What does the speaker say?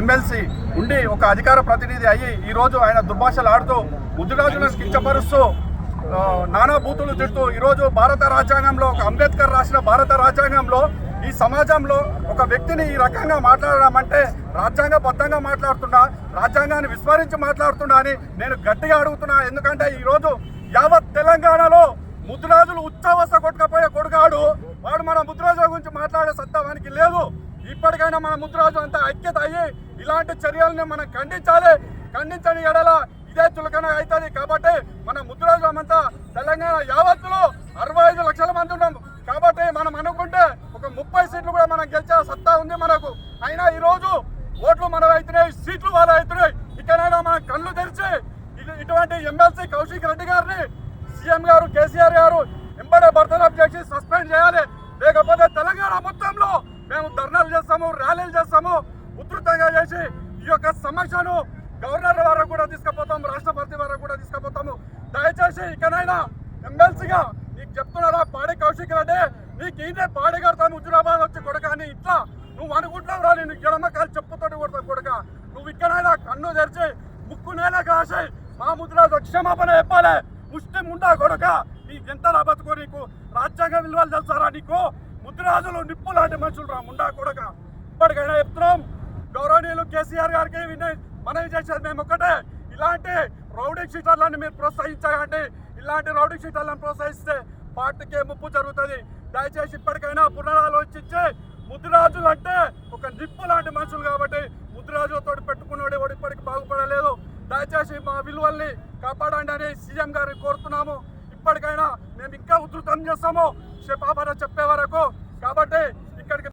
MLC ఉండి ఒక అధికార ప్రతినిధి అయ్యి ఈరోజు ఆయన దుర్భాషలు ఆడుతూ ముద్దురాజును కించపరుస్తూ నానా బూతులు తిడుతూ ఈరోజు భారత రాజ్యాంగంలో ఒక అంబేద్కర్ రాసిన భారత రాజ్యాంగంలో ఈ సమాజంలో ఒక వ్యక్తిని ఈ రకంగా మాట్లాడడం అంటే రాజ్యాంగబద్ధంగా మాట్లాడుతున్నా రాజ్యాంగాన్ని విస్మరించి మాట్లాడుతున్నా అని నేను గట్టిగా అడుగుతున్నా. ఎందుకంటే ఈరోజు యావత్ తెలంగాణలో ముద్దురాజులు ఉచ్చావస్థ కొట్టుకపోయే కొడుకాడు. వాడు మన ముద్దురాజుల గురించి మాట్లాడే సత్తా వానికి లేదు. ఇప్పటికైనా మన ముద్రాజు అంతా ఐక్యత అయ్యి ఇలాంటి చర్యలను మనం ఖండించాలి. ఖండించని ఎడల ఇదే చులకన అవుతుంది కాబట్టి మన ముద్దురాజు అంతా తెలంగాణ యావత్తులో అరవై ఐదు లక్షల మంది ఉన్నాం. కాబట్టి మనం అనుకుంటే ఒక ముప్పై సీట్లు కూడా మనం గెలిచే సత్తా ఉంది మనకు. అయినా ఈరోజు ఓట్లు మనవి అవుతున్నాయి సీట్లు వాళ్ళు అవుతున్నాయి ఇకనైనా మన కళ్ళు తెరిచి ఇటువంటి ఎమ్మెల్సీ కౌశిక్ రెడ్డి గారిని సీఎం గారు కేసీఆర్ గారు ఎంబడే బర్తరఫ్ చేసి సస్పెండ్ చేయాలి. లేకపోతే తెలంగాణ మొత్తంలో చేస్తాము ర్యాలీలు చేస్తాము ఉధృతంగా చేసి ఈ యొక్క సమస్యను గవర్నర్ వరకు కూడా తీసుకుపోతాము రాష్ట్రపతి వరకు కూడా తీసుకుపోతాము. దయచేసి ఇకనైనా ఎమ్మెల్సీగా నీకు చెప్తున్నారా పాడి కౌశిక్ రెడ్డి నీకు ఈయనే పాడి కడతాను హుజురాబాద్ వచ్చి కొడక అని ఇట్లా నువ్వు అనుకుంటున్నావు రా నేను గిడమకాలు చెప్పుతోటి కొడతావు కొడక. నువ్వు ఇక్కడైనా కన్ను తెరిచి ముక్కు నేల కాసి మా ముద్రాజు క్షమాపణ చెప్పాలి. ముస్లిం ఉండా కొడక నీ ఎంత బతుకో నీకు? రాజ్యాంగ విలువలు తెలుసారా నీకు? ముద్రాజులు నిప్పు లాంటి మనుషులు రా ముండా కొడక. ఇప్పటికైనా చెప్తున్నాం గౌరవనీయులు కేసీఆర్ గారికి వినయ్ మనవి చేసేది మేము ఒకటే ఇలాంటి రౌడీ షీటర్లను మీరు ప్రోత్సహించకండి ఇలాంటి రౌడీ షీటర్లను ప్రోత్సహిస్తే పార్టీకే ముప్పు జరుగుతుంది. దయచేసి ఇప్పటికైనా పునరాలోచించి ముద్దురాజులు అంటే ఒక నిప్పు లాంటి మనుషులు కాబట్టి ముద్దురాజులతో పెట్టుకున్నాడు వాడు ఇప్పటికి బాగుపడలేదు. దయచేసి మా విలువల్ని కాపాడండి అని సీఎం గారిని కోరుతున్నాము. ఇప్పటికైనా మేము ఇంకా ఉధృతం చేస్తాము. క్షమాపణ చెప్పే వరకు కాబట్టి ఇక్కడికి